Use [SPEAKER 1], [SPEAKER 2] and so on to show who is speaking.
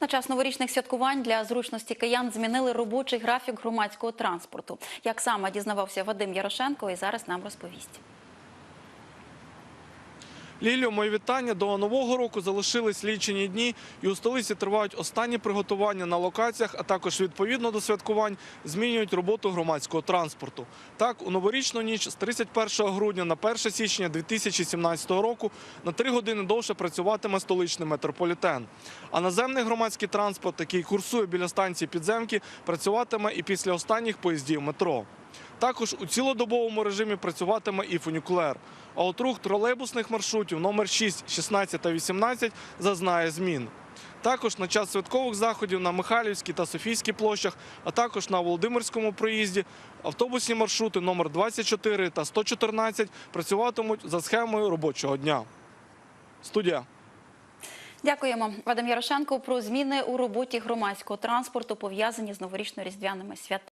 [SPEAKER 1] На час новорічних святкувань для зручності киян змінили робочий графік громадського транспорту. Як саме дізнавався Вадим Ярошенко, і зараз нам розповість.
[SPEAKER 2] Лілю, мої вітання. До нового року залишились лічені дні, і у столиці тривають останні приготування на локаціях, а також відповідно до святкувань змінюють роботу громадського транспорту. Так, у новорічну ніч з 31 грудня на 1 січня 2017 року на три години довше працюватиме столичний метрополітен. А наземний громадський транспорт, який курсує біля станції підземки, працюватиме і після останніх поїздів метро. Також у цілодобовому режимі працюватиме і фунікулер. А от рух тролейбусних маршрутів номер 6, 16 та 18 зазнає змін. Також на час святкових заходів на Михайлівській та Софійській площах, а також на Володимирському проїзді автобусні маршрути номер 24 та 114 працюватимуть за схемою робочого дня. Студія.
[SPEAKER 1] Дякуємо, Вадим Ярошенко, про зміни у роботі громадського транспорту пов'язані з новорічно-різдвяними святами.